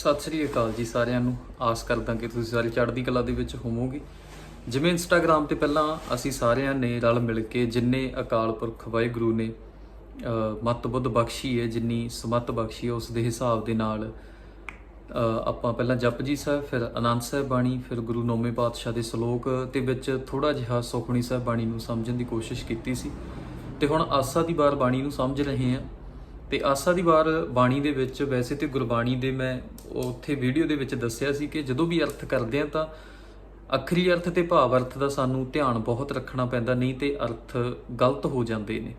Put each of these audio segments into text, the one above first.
ਸਤਿ ਸ੍ਰੀ ਅਕਾਲ ਜੀ ਸਾਰਿਆਂ ਨੂੰ। ਆਸ ਕਰਦਾ ਕਿ ਤੁਸੀਂ ਸਾਰੇ ਚੜ੍ਹਦੀ ਕਲਾ ਦੇ ਵਿੱਚ ਹੋਵੋਗੇ। ਜਿਵੇਂ ਇੰਸਟਾਗ੍ਰam ਤੇ ਪਹਿਲਾਂ ਅਸੀਂ ਸਾਰਿਆਂ ਨੇ ਰਲ ਮਿਲ ਕੇ ਜਿੰਨੇ ਅਕਾਲ ਪੁਰਖ ਵਾਹਿਗੁਰੂ ਨੇ ਅਹ, ਮੱਤ ਬੁੱਧ ਬਖਸ਼ੀ ਹੈ ਜਿੰਨੀ ਸਮੱਤ ਬਖਸ਼ੀ ਹੈ ਉਸ ਦੇ ਹਿਸਾਬ ਦੇ ਨਾਲ ਆਪਾਂ ਪਹਿਲਾਂ ਜਪਜੀ ਸਾਹਿਬ ਫਿਰ ਆਨੰਦ ਸਾਹਿਬ ਬਾਣੀ ਫਿਰ ਗੁਰੂ ਨੌਵੇਂ ਪਾਤਸ਼ਾਹ ਦੇ ਸ਼ਲੋਕ ਤੇ ਵਿੱਚ ਥੋੜਾ ਜਿਹਾ ਸੁਖਣੀ ਸਾਹਿਬ ਬਾਣੀ ਨੂੰ ਸਮਝਣ ਦੀ ਕੋਸ਼ਿਸ਼ ਕੀਤੀ ਸੀ। ਤੇ ਹੁਣ ਆਸਾ ਦੀ ਵਾਰ ਬਾਣੀ ਨੂੰ ਸਮਝ ਰਹੇ ਹਾਂ। ਤੇ ਆਸਾ ਦੀ ਵਾਰ ਬਾਣੀ ਦੇ ਵਿੱਚ ਵੈਸੇ ਤੇ ਗੁਰਬਾਣੀ ਦੇ ਮੈਂ ਉੱਥੇ ਵੀਡੀਓ ਦੇ ਵਿੱਚ ਦੱਸਿਆ ਸੀ ਕਿ ਜਦੋਂ ਵੀ ਅਰਥ ਕਰਦੇ ਆ ਤਾਂ ਅਖਰੀ ਅਰਥ ਤੇ ਭਾਵ ਅਰਥ ਦਾ ਸਾਨੂੰ ਧਿਆਨ ਬਹੁਤ ਰੱਖਣਾ ਪੈਂਦਾ, ਨਹੀਂ ਤੇ ਅਰਥ ਗਲਤ ਹੋ ਜਾਂਦੇ ਨੇ।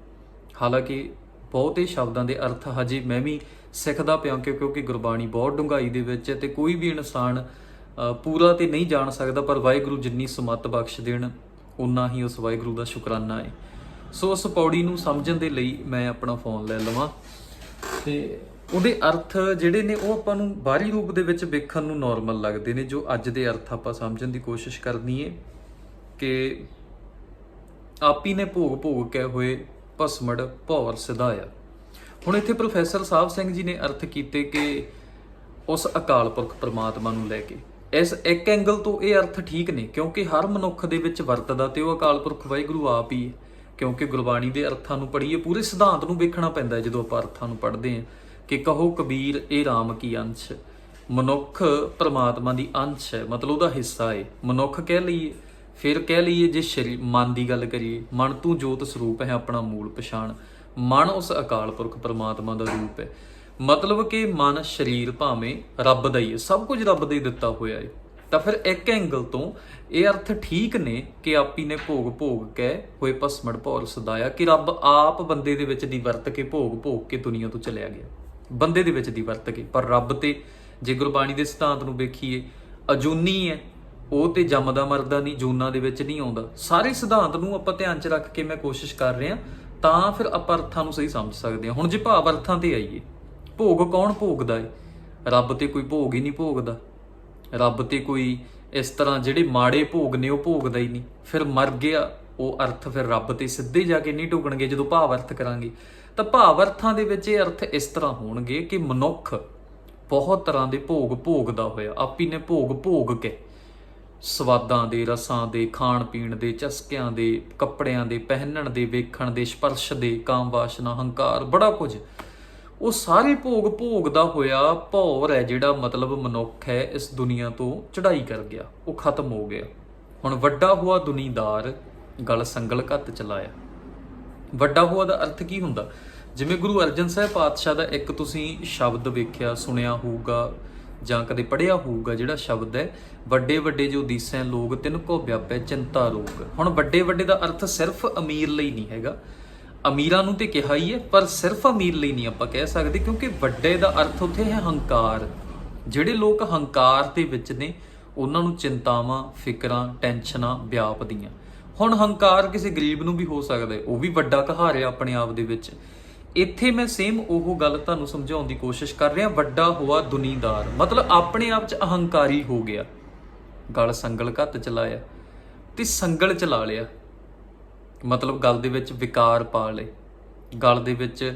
ਹਾਲਾਂਕਿ ਬਹੁਤੇ ਸ਼ਬਦਾਂ ਦੇ ਅਰਥ ਹਜੇ ਮੈਂ ਵੀ ਸਿੱਖਦਾ ਪਿਆ ਕਿਉਂਕਿ ਗੁਰਬਾਣੀ ਬਹੁਤ ਡੂੰਘਾਈ ਦੇ ਵਿੱਚ ਹੈ ਤੇ ਕੋਈ ਵੀ ਇਨਸਾਨ ਪੂਰਾ ਤੇ ਨਹੀਂ ਜਾਣ ਸਕਦਾ, ਪਰ ਵਾਹਿਗੁਰੂ ਜਿੰਨੀ ਸਮਤ ਬਖਸ਼ ਦੇਣ ਉਨਾ ਹੀ ਉਸ ਵਾਹਿਗੁਰੂ ਦਾ ਸ਼ੁਕਰਾਨਾ ਹੈ ਸੋ ਉਸ ਪੌੜੀ ਨੂੰ ਸਮਝਣ ਦੇ ਲਈ ਮੈਂ ਆਪਣਾ ਫੋਨ ਲੈ ਲਵਾਂ। ਤੇ ਉਹਦੇ ਅਰਥ ਜਿਹੜੇ ਨੇ ਉਹ ਆਪਾਂ ਨੂੰ ਬਾਹਰੀ ਰੂਪ ਦੇ ਵਿੱਚ ਵੇਖਣ ਨੂੰ ਨਾਰਮਲ ਲੱਗਦੇ ਨੇ, ਜੋ ਅੱਜ ਦੇ ਅਰਥ ਆਪਾਂ ਸਮਝਣ ਦੀ ਕੋਸ਼ਿਸ਼ ਕਰਨੀ ਹੈ ਕਿ ਆਪੀ ਨੇ ਭੋਗ ਭੋਗ ਕੇ ਹੋਏ ਭਸਮੜ ਭੌਰ ਸਿਧਾਇਆ ਹੁਣ ਇੱਥੇ ਪ੍ਰੋਫੈਸਰ ਸਾਹਿਬ ਸਿੰਘ ਜੀ ਨੇ ਅਰਥ ਕੀਤੇ ਕਿ ਉਸ ਅਕਾਲ ਪੁਰਖ ਪ੍ਰਮਾਤਮਾ ਨੂੰ ਲੈ ਕੇ। ਇਸ ਇੱਕ ਐਂਗਲ ਤੋਂ ਇਹ ਅਰਥ ਠੀਕ ਨੇ, ਕਿਉਂਕਿ ਹਰ ਮਨੁੱਖ ਦੇ ਵਿੱਚ ਵਰਤਦਾ ਤੇ ਉਹ ਅਕਾਲ ਪੁਰਖ ਵਾਹਿਗੁਰੂ ਆਪ ਹੀ ਹੈ। ਕਿਉਂਕਿ ਗੁਰਬਾਣੀ ਦੇ ਅਰਥਾਂ ਨੂੰ ਪੜ੍ਹੀਏ, ਪੂਰੇ ਸਿਧਾਂਤ ਨੂੰ ਵੇਖਣਾ ਪੈਂਦਾ ਹੈ ਜਦੋਂ ਆਪਾਂ ਅਰਥਾਂ ਨੂੰ ਪੜ੍ਹਦੇ ਹਾਂ ਕਿ ਕਹੋ ਕਬੀਰ, ਇਹ RAM ਕੀ ਅੰਸ਼ ਮਨੁੱਖ ਪਰਮਾਤਮਾ ਦੀ ਅੰਸ਼ ਹੈ, ਮਤਲਬ ਉਹਦਾ ਹਿੱਸਾ ਹੈ। ਮਨੁੱਖ ਕਹਿ ਲਈਏ, ਫਿਰ ਕਹਿ ਲਈਏ ਜੇ ਸ਼ਰੀ, ਮਨ ਦੀ ਗੱਲ ਕਰੀਏ, ਮਨ ਤੂੰ ਜੋਤ ਸਰੂਪ ਹੈ, ਆਪਣਾ ਮੂਲ ਪਛਾਣ। ਮਨ ਉਸ ਅਕਾਲ ਪੁਰਖ ਪਰਮਾਤਮਾ ਦਾ ਰੂਪ ਹੈ। ਮਤਲਬ ਕਿ ਮਨ ਸਰੀਰ ਭਾਵੇਂ ਰੱਬ ਦਾ ਹੀ ਹੈ, ਸਭ ਕੁਝ ਰੱਬ ਦਾ ਹੀ ਦਿੱਤਾ ਹੋਇਆ ਹੈ। ਤਾਂ ਫਿਰ ਇੱਕ ਐਂਗਲ ਤੋਂ ਇਹ ਅਰਥ ਠੀਕ ਨੇ ਕਿ ਆਪੀ ਨੇ ਭੋਗ ਭੋਗ ਕੇ ਹੋਏ ਭਸਮੜ ਭੌਰ ਸਦਾਇਆ ਕਿ ਰੱਬ ਆਪ ਬੰਦੇ ਦੇ ਵਿੱਚ ਦੀ ਵਰਤ ਕੇ ਭੋਗ ਭੋਗ ਕੇ ਦੁਨੀਆ ਤੋਂ ਚਲਿਆ ਗਿਆ। ਬੰਦੇ ਦੇ ਵਿੱਚ ਦੀ ਵਰਤ ਕੇ, ਪਰ ਰੱਬ ਤੇ ਜੇ ਗੁਰਬਾਣੀ ਦੇ ਸਿਧਾਂਤ ਨੂੰ ਵੇਖੀਏ, ਅਜੂਨੀ ਹੈ, ਉਹ ਤੇ ਜੰਮਦਾ ਮਰਦਾ ਨਹੀਂ, ਜੂਨਾ ਦੇ ਵਿੱਚ ਨਹੀਂ ਆਉਂਦਾ। ਸਾਰੇ ਸਿਧਾਂਤ ਨੂੰ ਆਪਾਂ ਧਿਆਨ 'ਚ ਰੱਖ ਕੇ ਮੈਂ ਕੋਸ਼ਿਸ਼ ਕਰ ਰਿਹਾ, ਤਾਂ ਫਿਰ ਆਪਾਂ ਅਰਥਾਂ ਨੂੰ ਸਹੀ ਸਮਝ ਸਕਦੇ ਹਾਂ। ਹੁਣ ਜੇ ਭਾਵ ਅਰਥਾਂ ਤੇ ਆਈਏ, ਭੋਗ ਕੌਣ ਭੋਗਦਾ ਏ? ਰੱਬ ਤੇ ਕੋਈ ਭੋਗ ਹੀ ਨਹੀਂ ਭੋਗਦਾ। ਰੱਬ ਤੇ ਕੋਈ ਇਸ ਤਰ੍ਹਾਂ ਜਿਹੜੇ ਮਾੜੇ ਭੋਗ ਨੇ ਉਹ ਭੋਗਦਾ ਹੀ ਨਹੀਂ। ਫਿਰ ਮਰ ਗਿਆ, ਉਹ ਅਰਥ ਫਿਰ ਰੱਬ ਤੇ ਸਿੱਧੇ ਜਾ ਕੇ ਨਹੀਂ ਢੁਕਣਗੇ ਜਦੋਂ ਭਾਵ ਅਰਥ ਕਰਾਂਗੇ। ਤਾਂ ਭਾਵ ਅਰਥਾਂ ਦੇ ਵਿੱਚ ਇਹ ਅਰਥ ਇਸ ਤਰ੍ਹਾਂ ਹੋਣਗੇ ਕਿ ਮਨੁੱਖ ਬਹੁਤ ਤਰ੍ਹਾਂ ਦੇ ਭੋਗ ਭੋਗਦਾ ਹੋਇਆ, ਆਪੀ ਨੇ ਭੋਗ ਭੋਗ ਕੇ। ਸਵਾਦਾਂ ਦੇ, ਰਸਾਂ ਦੇ ਖਾਣ ਪੀਣ ਦੇ, ਚਸਕਿਆਂ ਦੇ, ਕੱਪੜਿਆਂ ਦੇ, ਪਹਿਨਣ ਦੇ, ਵੇਖਣ ਦੇ, ਸਪਰਸ਼ ਦੇ ਕਾਮ ਵਾਸ਼ਨਾ ਹੰਕਾਰ, ਬੜਾ ਕੁਝ। ਉਹ ਸਾਰੇ ਭੋਗ ਭੋਗਦਾ ਹੋਇਆ ਭੌਰ ਹੈ ਜਿਹੜਾ ਮਤਲਬ ਮਨੁੱਖ ਹੈ, ਇਸ ਦੁਨੀਆ ਤੋਂ ਚੜਾਈ ਕਰ ਗਿਆ, ਉਹ ਖਤਮ ਹੋ ਗਿਆ। ਹੁਣ ਵੱਡਾ ਹੋਆ ਦੁਨੀਦਾਰ ਗਲ ਸੰਗਲ ਘੱਤ ਚਲਾਇਆ। ਵੱਡਾ ਹੋਆ ਦਾ ਅਰਥ ਕੀ ਹੁੰਦਾ? ਜਿਵੇਂ ਗੁਰੂ ਅਰਜਨ ਸਾਹਿਬ ਪਾਤਸ਼ਾਹ ਦਾ ਇੱਕ ਤੁਸੀਂ ਸ਼ਬਦ ਵੇਖਿਆ, ਸੁਣਿਆ ਹੋਊਗਾ, ਜਾਂ ਕਦੇ ਪੜਿਆ ਹੋਊਗਾ, ਜਿਹੜਾ ਸ਼ਬਦ ਹੈ, ਵੱਡੇ ਵੱਡੇ ਜੋ ਦੀਸੈਂ ਲੋਕ ਤਿੰਨ ਕੋ ਵਿਆਪੈ ਚਿੰਤਾ ਰੋਗ। ਹੁਣ ਵੱਡੇ ਵੱਡੇ ਦਾ ਅਰਥ ਸਿਰਫ ਅਮੀਰ ਲਈ ਨਹੀਂ ਹੈਗਾ। ਅਮੀਰਾਂ ਨੂੰ ਤੇ ਕਿਹਾ ਹੀ ਹੈ, ਪਰ ਸਿਰਫ ਅਮੀਰ ਲਈ ਨਹੀਂ ਆਪਾਂ ਕਹਿ ਸਕਦੇ, ਕਿਉਂਕਿ ਵੱਡੇ ਦਾ ਅਰਥ ਉੱਥੇ ਹੈ ਹੰਕਾਰ। ਜਿਹੜੇ ਲੋਕ ਹੰਕਾਰ ਦੇ ਵਿੱਚ ਨੇ, ਉਹਨਾਂ ਨੂੰ ਚਿੰਤਾਵਾਂ, ਫਿਕਰਾਂ, ਟੈਨਸ਼ਨਾਂ ਵਿਆਪਦੀਆਂ ਹੁਣ ਹੰਕਾਰ ਕਿਸੇ ਗਰੀਬ ਨੂੰ ਵੀ ਹੋ ਸਕਦਾ ਹੈ, ਉਹ ਵੀ ਵੱਡਾ ਕਹਾਰਿਆ ਆਪਣੇ ਆਪ ਦੇ ਵਿੱਚ। ਇੱਥੇ ਮੈਂ ਸੇਮ ਉਹ ਗੱਲ ਤੁਹਾਨੂੰ ਸਮਝਾਉਣ ਦੀ ਕੋਸ਼ਿਸ਼ ਕਰ ਰਿਹਾ, ਵੱਡਾ ਹੋਆ ਦੁਨੀਦਾਰ। ਮਤਲਬ ਆਪਣੇ ਆਪ 'ਚ ਅਹੰਕਾਰੀ ਹੋ ਗਿਆ। ਗਲ ਸੰਗਲ ਘੱਤ ਚਲਾਇਆ ਤੇ ਸੰਗਲ ਚਲਾ ਲਿਆ। ਮਤਲਬ ਗਲ ਦੇ ਵਿੱਚ ਵਿਕਾਰ ਪਾ ਲਏ। ਗਲ ਦੇ ਵਿੱਚ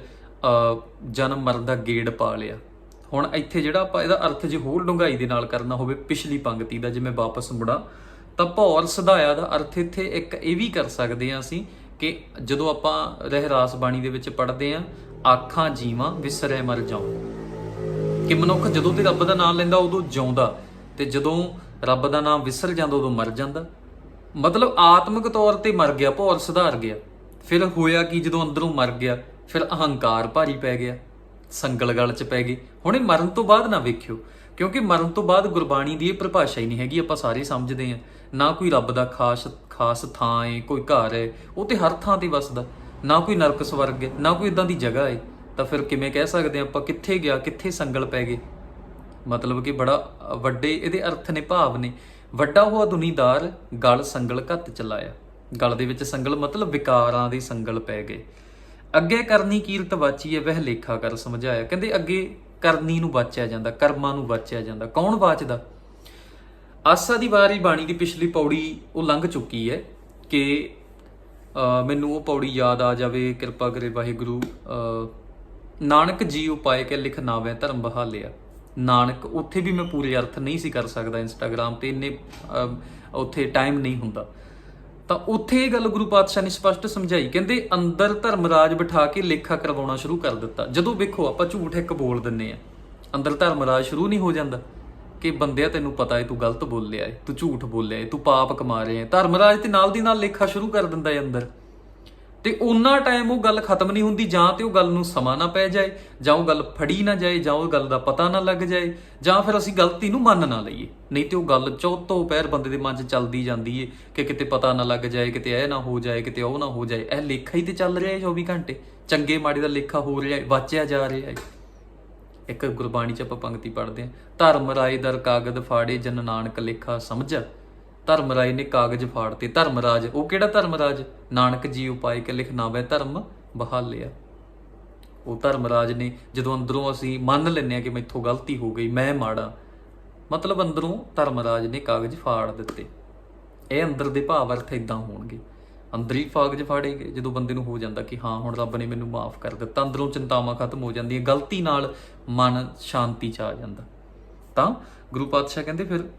ਜਨਮ ਮਰਨ ਦਾ ਗੇੜ ਪਾ ਲਿਆ। ਹੁਣ ਇੱਥੇ ਜਿਹੜਾ ਆਪਾਂ ਇਹਦਾ ਅਰਥ ਜੇ ਹੋਰ ਡੂੰਘਾਈ ਦੇ ਨਾਲ ਕਰਨਾ ਹੋਵੇ, ਪਿਛਲੀ ਪੰਕਤੀ ਦਾ ਜਿਵੇਂ ਵਾਪਸ ਮੁੜਾ, ਤਾਂ ਭੌਰ ਸਦਾਇਆ ਦਾ ਅਰਥ ਇੱਥੇ ਇੱਕ ਇਹ ਵੀ ਕਰ ਸਕਦੇ ਹਾਂ ਅਸੀਂ ਕਿ ਜਦੋਂ ਆਪਾਂ ਰਹਿਰਾਸ ਬਾਣੀ ਦੇ ਵਿੱਚ ਪੜ੍ਹਦੇ ਹਾਂ, ਆਖਾਂ ਜੀਵਾਂ ਵਿਸਰੈ ਮਰ ਜਾਉ। ਕਿ ਮਨੁੱਖ ਜਦੋਂ ਤੇ ਰੱਬ ਦਾ ਨਾਮ ਲੈਂਦਾ, ਉਦੋਂ ਜਿਉਂਦਾ। ਤੇ ਜਦੋਂ ਰੱਬ ਦਾ ਨਾਮ ਵਿਸਰ ਜਾਂਦਾ, ਉਦੋਂ ਮਰ ਜਾਂਦਾ। ਮਤਲਬ ਆਤਮਿਕ ਤੌਰ ਤੇ ਮਰ ਗਿਆ ਭੌਰ ਸੁਧਾਰ ਗਿਆ। ਫਿਰ ਹੋਇਆ ਕਿ ਜਦੋਂ ਅੰਦਰੋਂ ਮਰ ਗਿਆ? ਫਿਰ ਅਹੰਕਾਰ ਭਾਰੀ ਪੈ ਗਿਆ, ਸੰਗਲ ਗਲ ਚ ਪੈ ਗਈ। ਹੁਣ ਇਹ ਮਰਨ ਤੋਂ ਬਾਅਦ ਨਾ ਵੇਖਿਓ, ਕਿਉਂਕਿ ਮਰਨ ਤੋਂ ਬਾਅਦ ਗੁਰਬਾਣੀ ਦੀ ਇਹ ਪਰਿਭਾਸ਼ਾ ਹੀ ਨਹੀਂ ਹੈਗੀ, ਆਪਾਂ ਸਾਰੇ ਸਮਝਦੇ ਹਾਂ। ਨਾ ਕੋਈ ਰੱਬ ਦਾ ਖਾਸ ਖਾਸ ਥਾਂ ਏ, ਕੋਈ ਘਰ ਹੈ ਉਹ ਤੇ ਹਰ ਥਾਂ ਤੇ ਵਸਦਾ। ਨਾ ਕੋਈ ਨਰਕ ਸਵਰਗ ਹੈ ਨਾ ਕੋਈ ਇਦਾਂ ਦੀ ਜਗ੍ਹਾ ਏ। ਤਾਂ ਫਿਰ ਕਿਵੇਂ ਕਹਿ ਸਕਦੇ ਹਾਂ ਆਪਾਂ, ਕਿੱਥੇ ਗਿਆ, ਕਿੱਥੇ ਸੰਗਲ ਪੈ ਗਏ? ਮਤਲਬ ਕਿ ਬੜਾ ਵੱਡੇ ਇਹਦੇ ਅਰਥ ਨੇ, ਭਾਵ ਨੇ। ਵੱਡਾ ਹੋਆ ਦੁਨੀਦਾਰ ਗਲ ਸੰਗਲ ਘੱਤ ਚਲਾਇਆ। ਗਲ ਦੇ ਵਿੱਚ ਸੰਗਲ ਮਤਲਬ ਵਿਕਾਰਾਂ ਦੀ ਸੰਗਲ ਪੈ ਗਏ। ਅੱਗੇ ਕਰਨੀ ਕੀਰਤ ਵਾਚੀ ਹੈ ਵਹਿ ਲੇਖਾ ਕਰ ਸਮਝਾਇਆ। ਕਹਿੰਦੇ ਅੱਗੇ ਕਰਨੀ ਨੂੰ ਵਾਚਿਆ ਜਾਂਦਾ, ਕਰਮਾਂ ਨੂੰ ਵਾਚਿਆ ਜਾਂਦਾ। ਕੌਣ ਵਾਚਦਾ? ਆਸਾ ਦੀ ਵਾਰੀ ਬਾਣੀ ਦੀ ਪਿਛਲੀ ਪੌੜੀ ਉਹ ਲੰਘ ਚੁੱਕੀ ਹੈ ਕਿ ਮੈਨੂੰ ਉਹ ਪੌੜੀ ਯਾਦ ਆ ਜਾਵੇ। ਕਿਰਪਾ ਕਰੇ ਵਾਹਿਗੁਰੂ ਨਾਨਕ ਜੀ ਉਪਾਏ ਕੇ ਲਿਖ ਨਾਵੇਂ ਧਰਮ ਬਹਾਲਿਆ। ਨਾਨਕ, ਉੱਥੇ ਵੀ ਮੈਂ ਪੂਰੇ ਅਰਥ ਨਹੀਂ ਸੀ ਕਰ ਸਕਦਾ ਇੰਸਟਾਗ੍ਰam ਤੇ, ਇੰਨੇ ਉੱਥੇ ਟਾਈਮ ਨਹੀਂ ਹੁੰਦਾ। ਤਾਂ ਉੱਥੇ ਇਹ ਗੱਲ ਗੁਰੂ ਪਾਤਸ਼ਾਹ ਨੇ ਸਪਸ਼ਟ ਸਮਝਾਈ, ਕਹਿੰਦੇ ਅੰਦਰ ਧਰਮ ਰਾਜ ਬਿਠਾ ਕੇ ਲੇਖਾ ਕਰਵਾਉਣਾ ਸ਼ੁਰੂ ਕਰ ਦਿੱਤਾ। ਜਦੋਂ ਵੇਖੋ, ਆਪਾਂ ਝੂਠ ਇੱਕ ਬੋਲ ਦਿੰਨੇ ਆ ਅੰਦਰ ਧਰਮ ਰਾਜ ਸ਼ੁਰੂ ਨਹੀਂ ਹੋ ਜਾਂਦਾ। ਕਿ ਬੰਦਿਆ ਤੈਨੂੰ ਪਤਾ ਹੈ ਤੂੰ ਗਲਤ ਬੋਲਿਆ ਹੈ ਤੂੰ ਝੂਠ ਬੋਲਿਆ ਹੈ ਤੂੰ ਪਾਪ ਕਮਾ ਰਿਹਾ ਧਰਮ ਰਾਜ ਤੇ ਨਾਲ ਦੀ ਨਾਲ ਲੇਖਾ ਸ਼ੁਰੂ ਕਰ ਦਿੰਦਾ ਏ ਅੰਦਰ। ਤੇ ਉਹਨਾਂ ਟਾਈਮ ਉਹ ਗੱਲ ਖਤਮ ਨਹੀਂ ਹੁੰਦੀ, ਜਾਂ ਤੇ ਉਹ ਗੱਲ ਨੂੰ ਸਮਾਂ ਨਾ ਪੈ ਜਾਏ, ਜਾਂ ਉਹ ਗੱਲ ਫੜੀ ਨਾ ਜਾਏ, ਜਾਂ ਉਹ ਗੱਲ ਦਾ ਪਤਾ ਨਾ ਲੱਗ ਜਾਏ, ਜਾਂ ਫਿਰ ਅਸੀਂ ਗਲਤੀ ਨੂੰ ਮੰਨ ਨਾ ਲਈਏ। ਨਹੀਂ ਤੇ ਉਹ ਗੱਲ ਚੌਥੋਂ ਪੈਰ ਬੰਦੇ ਦੇ ਮਨ 'ਚ ਚੱਲਦੀ ਜਾਂਦੀ ਏ ਕਿ ਕਿਤੇ ਪਤਾ ਨਾ ਲੱਗ ਜਾਏ, ਕਿਤੇ ਇਹ ਨਾ ਹੋ ਜਾਏ, ਕਿਤੇ ਉਹ ਨਾ ਹੋ ਜਾਏ। ਇਹ ਲੇਖਾ ਹੀ ਤੇ ਚੱਲ ਰਿਹਾ ਹੈ 24 ਘੰਟੇ। ਚੰਗੇ ਮਾੜੇ ਦਾ ਲੇਖਾ ਹੋ ਰਿਹਾ ਹੈ ਵਾਚਿਆ ਜਾ ਰਿਹਾ ਏ। ਇੱਕ ਗੁਰਬਾਣੀ ਚ ਆਪਾਂ ਪੰਕਤੀ ਪੜ੍ਹਦੇ ਹਾਂ ਧਰਮ ਰਾਏ ਦਰ ਕਾਗਦ ਫਾੜੇ ਜਨ ਨਾਨਕ ਲੇਖਾ ਸਮਝ। ਧਰਮ ਰਾਏ ਨੇ ਕਾਗਜ਼ ਫਾੜਤੇ। ਧਰਮਰਾਜ, ਉਹ ਕਿਹੜਾ ਧਰਮਰਾਜ? ਨਾਨਕ ਜੀ ਉਪਾਇ ਕੇ ਲਿਖਨਾਵੇ ਧਰਮ ਬਹਾਲਿਆ। ਉਹ ਧਰਮਰਾਜ ਨੇ ਜਦੋਂ ਅੰਦਰੋਂ ਅਸੀਂ ਮੰਨ ਲੈਂਦੇ ਆ ਕਿ ਮੈਥੋਂ ਗਲਤੀ ਹੋ ਗਈ, ਮੈਂ ਮਾੜਾ, ਮਤਲਬ ਅੰਦਰੋਂ ਧਰਮਰਾਜ ਨੇ ਕਾਗਜ਼ ਫਾੜ ਦਿੱਤੇ। ਇਹ ਅੰਦਰ ਦੇ ਭਾਵ ਅਰਥ ਇਦਾਂ ਹੋਣਗੇ। ਅੰਦਰ ਹੀ ਕਾਗਜ਼ ਫਾੜੇਗੇ ਜਦੋਂ ਬੰਦੇ ਨੂੰ ਹੋ ਜਾਂਦਾ ਕਿ ਹਾਂ, ਹੁਣ ਰੱਬ ਨੇ ਮੈਨੂੰ ਮਾਫ ਕਰ ਦਿੱਤਾ। ਅੰਦਰੋਂ ਚਿੰਤਾਵਾਂ ਖਤਮ ਹੋ ਜਾਂਦੀਆਂ, ਗਲਤੀ ਨਾਲ ਮਨ ਸ਼ਾਂਤੀ ਚ ਆ ਜਾਂਦਾ। ਤਾਂ ਗੁਰੂ ਪਾਤਸ਼ਾਹ ਕਹਿੰਦੇ ਫਿਰ,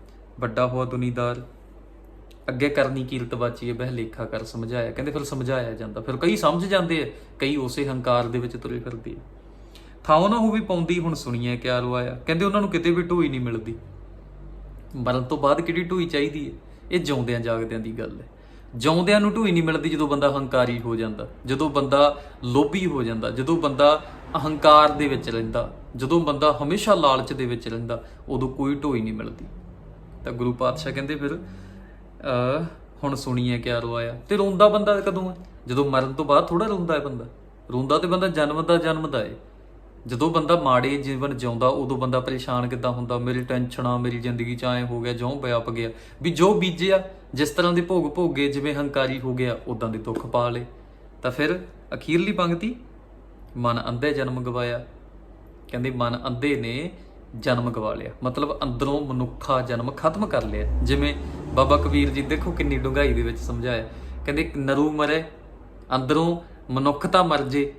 ਵੱਡਾ ਹੋਆ ਦੁਨੀਦਾਰ ਅੱਗੇ ਕਰਨੀ ਕੀਰਤ ਬਾਚੀਏ ਬਹਿ ਲੇਖਾ ਕਰ, ਸਮਝਾਇਆ। ਕਹਿੰਦੇ ਫਿਰ ਸਮਝਾਇਆ ਜਾਂਦਾ। ਫਿਰ ਕਈ ਸਮਝ ਜਾਂਦੇ ਆ, ਕਈ ਉਸੇ ਹੰਕਾਰ ਦੇ ਵਿੱਚ ਤੁਰੇ ਫਿਰਦੇ ਆ। ਥਾਉ ਨਾ ਹੋਵੇ ਪਾਉਂਦੀ ਹੁਣ ਸੁਣੀਏ ਕਿਆ ਰਵਾਇਆ ਕਹਿੰਦੇ ਉਹਨਾਂ ਨੂੰ ਕਿਤੇ ਵੀ ਢੋਈ ਨਹੀਂ ਮਿਲਦੀ। ਮਰਨ ਤੋਂ ਬਾਅਦ ਕਿਹੜੀ ਢੋਈ ਚਾਹੀਦੀ ਹੈ ਇਹ ਜਿਉਂਦਿਆਂ ਜਾਗਦਿਆਂ ਦੀ ਗੱਲ ਹੈ ਜਿਉਂਦਿਆਂ ਨੂੰ ਢੋਈ ਨਹੀਂ ਮਿਲਦੀ ਜਦੋਂ ਬੰਦਾ ਹੰਕਾਰੀ ਹੋ ਜਾਂਦਾ। ਜਦੋਂ ਬੰਦਾ ਲੋਭੀ ਹੋ ਜਾਂਦਾ। ਜਦੋਂ ਬੰਦਾ ਅਹੰਕਾਰ ਦੇ ਵਿੱਚ ਰਹਿੰਦਾ। ਜਦੋਂ ਬੰਦਾ ਹਮੇਸ਼ਾ ਲਾਲਚ ਦੇ ਵਿੱਚ ਰਹਿੰਦਾ, ਉਦੋਂ ਕੋਈ ਢੋਈ ਨਹੀਂ ਮਿਲਦੀ। ਤਾਂ ਗੁਰੂ ਪਾਤਸ਼ਾਹ ਕਹਿੰਦੇ ਫਿਰ ਅਹ ਹੁਣ ਸੁਣੀਏ ਕਿਆ ਰੋਇਆ। ਤੇ ਰੋਂਦਾ ਬੰਦਾ ਕਦੋਂ ਹੈ ਜਦੋਂ ਮਰਨ ਤੋਂ ਬਾਅਦ ਥੋੜਾ ਰੋਂਦਾ ਹੈ ਬੰਦਾ। ਰੋਂਦਾ ਤੇ ਬੰਦਾ ਜਨਮ ਦਾ ਜਨਮਦਾ ਹੈ ਜਦੋਂ ਬੰਦਾ ਮਾੜੇ ਜੀਵਨ ਜਿਉਂਦਾ, ਉਦੋਂ ਬੰਦਾ ਪਰੇਸ਼ਾਨ ਕਿੱਦਾਂ ਹੁੰਦਾ? ਮੇਰੀ ਟੈਨਸ਼ਨਾਂ, ਮੇਰੀ ਜ਼ਿੰਦਗੀ ਚ ਐ ਹੋ ਗਿਆ, ਜਿਉਂ ਵਿਆਪ ਗਿਆ। ਵੀ ਜੋ ਬੀਜਿਆ, ਜਿਸ ਤਰ੍ਹਾਂ ਦੇ ਭੋਗ ਭੋਗੇ, ਜਿਵੇਂ ਹੰਕਾਰੀ ਹੋ ਗਿਆ, ਉਦਾਂ ਦੇ ਦੁੱਖ ਪਾ ਲੇ ਤਾਂ ਫਿਰ ਅਖੀਰਲੀ ਪੰਕਤੀ ਮਨ ਅੰਧੇ ਜਨਮ ਗਵਾਇਆ। ਕਹਿੰਦੇ ਮਨ ਅੰਧੇ ਨੇ ਜਨਮ ਗਵਾ ਲਿਆ। ਮਤਲਬ ਅੰਦਰੋਂ ਮਨੁੱਖਾ ਜਨਮ ਖਤਮ ਕਰ ਲਿਆ। ਜਿਵੇਂ ਬਾਬਾ ਕਬੀਰ ਜੀ ਦੇਖੋ ਕਿੰਨੀ ਡੂੰਘਾਈ ਦੇ ਵਿੱਚ ਸਮਝਾਇਆ। ਕਹਿੰਦੇ ਨਰੂ ਮਰੇ, ਅੰਦਰੋਂ ਮਨੁੱਖਤਾ ਮਰ ਜੇ,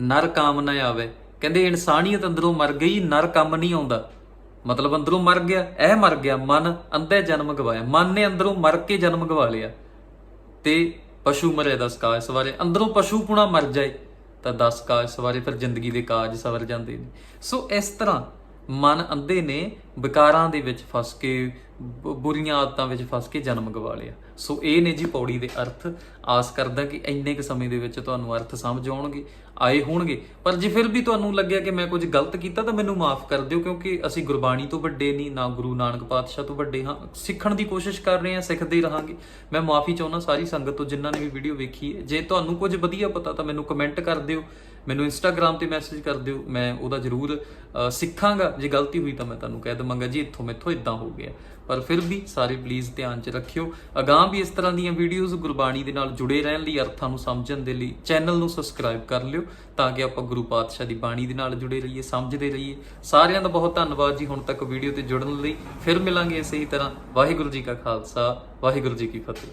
ਨਰ ਕਾਮ ਨਾ ਆਵੇ। ਕਹਿੰਦੇ ਇਨਸਾਨੀਅਤ ਅੰਦਰੋਂ ਮਰ ਗਈ, ਨਰ ਕੰਮ ਨਹੀਂ ਆਉਂਦਾ। ਮਤਲਬ ਅੰਦਰੋਂ ਮਰ ਗਿਆ, ਇਹ ਮਰ ਗਿਆ, ਮਨ ਅੰਧੇ ਜਨਮ ਗਵਾਇਆ। ਮਨ ਨੇ ਅੰਦਰੋਂ ਮਰ ਕੇ ਜਨਮ ਗਵਾ ਲਿਆ। ਤੇ ਪਸ਼ੂ ਮਰੇ ਦਸ ਕਾਜ ਸਵਾਰੇ। ਅੰਦਰੋਂ ਪਸ਼ੂ ਪੁਣਾ ਮਰ ਜਾਏ, ਤਾਂ ਦਸ ਕਾਜ ਸਵਾਰੇ, ਫਿਰ ਜ਼ਿੰਦਗੀ ਦੇ ਕਾਜ ਸਵਰ ਜਾਂਦੇ ਨੇ। ਸੋ ਇਸ ਤਰ੍ਹਾਂ ਮਨ ਅੰਧੇ ਨੇ, ਵਿਕਾਰਾਂ ਦੇ ਵਿੱਚ ਫਸ ਕੇ, ਬ- ਬੁਰੀਆਂ ਆਦਤਾਂ ਵਿੱਚ ਫਸ ਕੇ ਜਨਮ ਗਵਾ ਲਿਆ। ਸੋ ਇਹ ਨੇ ਜੀ ਪੌੜੀ ਦੇ ਅਰਥ। ਆਸ ਕਰਦਾ ਕਿ ਇੰਨੇ ਕੁ ਸਮੇਂ ਦੇ ਵਿੱਚ ਤੁਹਾਨੂੰ ਅਰਥ ਸਮਝ ਆਉਣਗੇ, ਆਏ ਹੋਣਗੇ। ਪਰ ਜੇ ਫਿਰ ਵੀ ਤੁਹਾਨੂੰ ਲੱਗਿਆ ਕਿ ਮੈਂ ਕੁਝ ਗਲਤ ਕੀਤਾ, ਤਾਂ ਮੈਨੂੰ ਮਾਫ ਕਰ ਦਿਓ, ਕਿਉਂਕਿ ਅਸੀਂ ਗੁਰਬਾਣੀ ਤੋਂ ਵੱਡੇ ਨਹੀਂ, ਨਾ ਗੁਰੂ ਨਾਨਕ ਪਾਤਸ਼ਾਹ ਤੋਂ ਵੱਡੇ ਹਾਂ। ਸਿੱਖਣ ਦੀ ਕੋਸ਼ਿਸ਼ ਕਰ ਰਹੇ ਹਾਂ, ਸਿੱਖਦੇ ਰਹਾਂਗੇ। ਮੈਂ ਮਾਫੀ ਚਾਹੁੰਦਾ ਸਾਰੀ ਸੰਗਤ ਤੋਂ, ਜਿਨ੍ਹਾਂ ਨੇ ਵੀ ਵੀਡੀਓ ਵੇਖੀ ਹੈ। ਜੇ ਤੁਹਾਨੂੰ ਕੁਝ ਵਧੀਆ ਪਤਾ, ਤਾਂ ਮੈਨੂੰ ਕਮੈਂਟ ਕਰ ਦਿਓ। ਮੈਨੂੰ ਇੰਸਟਾਗ੍ਰam ਤੇ ਮੈਸੇਜ ਕਰ ਦਿਓ, ਮੈਂ ਉਹਦਾ ਜ਼ਰੂਰ ਸਿੱਖਾਂਗਾ। ਜੇ ਗਲਤੀ ਹੋਈ ਤਾਂ ਮੈਂ ਤੁਹਾਨੂੰ ਕਹਿ ਦਵਾਂਗਾ, ਜੀ ਇੱਥੋਂ ਮੈਥੋਂ ਇਦਾਂ ਹੋ ਗਿਆ। ਪਰ ਫਿਰ ਵੀ ਸਾਰੇ ਪਲੀਜ਼ ਧਿਆਨ 'ਚ ਰੱਖਿਓ। ਅਗਾਂਹ ਵੀ ਇਸ ਤਰ੍ਹਾਂ ਦੀਆਂ ਵੀਡੀਓਜ਼ ਗੁਰਬਾਣੀ ਦੇ ਨਾਲ ਜੁੜੇ ਰਹਿਣ ਲਈ, ਅਰਥਾਂ ਨੂੰ ਸਮਝਣ ਦੇ ਲਈ ਚੈਨਲ ਨੂੰ ਸਬਸਕ੍ਰਾਈਬ ਕਰ ਲਿਓ, ਤਾਂ ਕਿ ਆਪਾਂ ਗੁਰੂ ਪਾਤਸ਼ਾਹ ਦੀ ਬਾਣੀ ਦੇ ਨਾਲ ਜੁੜੇ ਰਹੀਏ, ਸਮਝਦੇ ਰਹੀਏ। ਸਾਰਿਆਂ ਦਾ ਬਹੁਤ ਧੰਨਵਾਦ ਜੀ ਹੁਣ ਤੱਕ ਵੀਡੀਓ ਤੇ ਜੁੜਨ ਲਈ। ਫਿਰ ਮਿਲਾਂਗੇ ਇਸੇ ਹੀ ਤਰ੍ਹਾਂ। ਵਾਹਿਗੁਰੂ ਜੀ ਕਾ ਖਾਲਸਾ, ਵਾਹਿਗੁਰੂ ਜੀ ਕੀ ਫਤਿਹ।